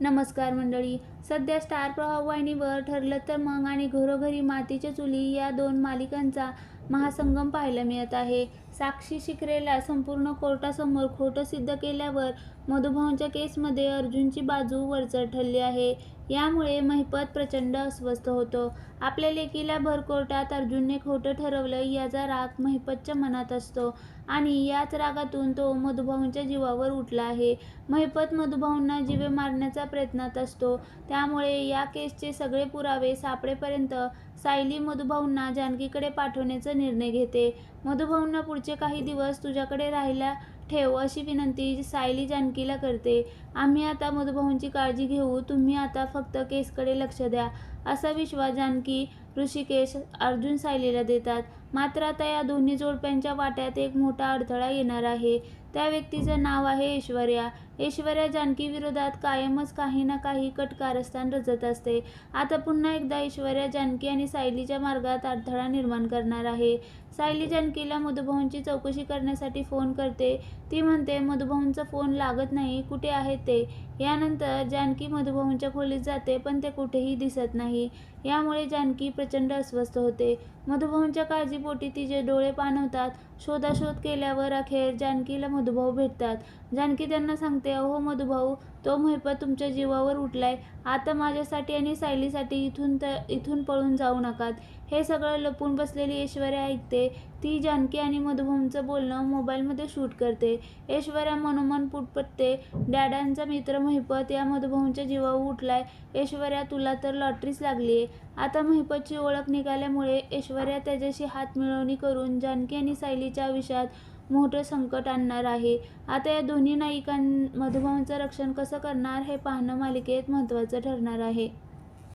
नमस्कार मंडळी. सध्या स्टार प्रवाह वाहिनीवर ठरलं तर मग आणि घरोघरी मातीच्या चुली या दोन मालिकांचा महासंगम पाहायला मिळत आहे. साक्षी शिकरेला संपूर्ण कोर्टासमोर खोटं सिद्ध केल्यावर मधुभाऊंच्या केसमध्ये अर्जुनची बाजू वरचढ ठरली आहे. यामुळे महिपत प्रचंड अस्वस्थ होतो. आपल्या लेकीला भर कोर्टात अर्जुनने खोटं ठरवलं याचा राग महिपतच्या मनात असतो आणि याच रागातून तो मधुभाऊंच्या जीवावर उठला आहे. महिपत मधुभाऊंना जीवे मारण्याचा प्रयत्नात असतो. त्यामुळे या केसचे सगळे पुरावे सापडेपर्यंत सायली मधुभाऊंना जानकीकडे पाठवण्याचा निर्णय घेते. मधुभाऊंना पुढचे काही दिवस तुझ्याकडे राहायला ठेव अशी विनंती सायली जानकीला करते. आम्ही आता मधुभाऊंची काळजी घेऊ. तुम्ही आता फक्त केसकडे लक्ष द्या असा विश्वास जानकी ऋषिकेश अर्जुन सायलीला देतात. मात्र आता या दोन्ही जोडप्यांच्या वाट्यात एक मोठा अडथळा येणार आहे. त्या व्यक्तीचं नाव आहे ऐश्वर्या. ऐश्वर्या जानकी विरोधात कायमच काही ना काही कट कारस्थान रचत असते. आता पुन्हा एकदा ऐश्वर्या जानकी आणि सायलीच्या मार्गात अडथळा निर्माण करणार आहे. सायली जानकीला मधुभाऊंची चौकशी करण्यासाठी फोन करते. ती म्हणते मधुभाऊंचा फोन लागत नाही. कुठे आहेत ते? यानंतर जानकी मधुभाऊंच्या खोलीत जाते पण ते कुठेही दिसत नाही. यामुळे जानकी प्रचंड अस्वस्थ होते. मधुभाऊंच्या पोटी तिचे डोळे पाणवतात शोधाशोध केल्यावर अखेर जानकीला मधुभाऊ भेटतात. जानकी त्यांना सांगते अहो मधुभाऊ तो महिपत तुमच्या जीवावर उठलाय. आता माझ्यासाठी आणि सायलीसाठी इथून त इथून पळून जाऊ नकात. हे सगळं लपून बसलेली ऐश्वर्या ऐकते. ती जानकी आणि मधुभाऊंचं बोलणं मोबाईलमध्ये शूट करते. ऐश्वर्या मनोमन पुटपटते. डॅडांचा मित्र महिपत या मधुभाऊंच्या जीवावर उठलाय. ऐश्वर्या तुला तर लॉटरीच लागली आहे आता महिपतची ओळख निघाल्यामुळे ऐश्वर्या त्याच्याशी हात मिळवणी करून जानकी आणि सायलीच्या आयुष्यात मोठं संकट आणणार आहे. आता या दोन्ही नायिकां मधुभावांचं रक्षण कसं करणार हे पाहणं मालिकेत महत्त्वाचं ठरणार आहे.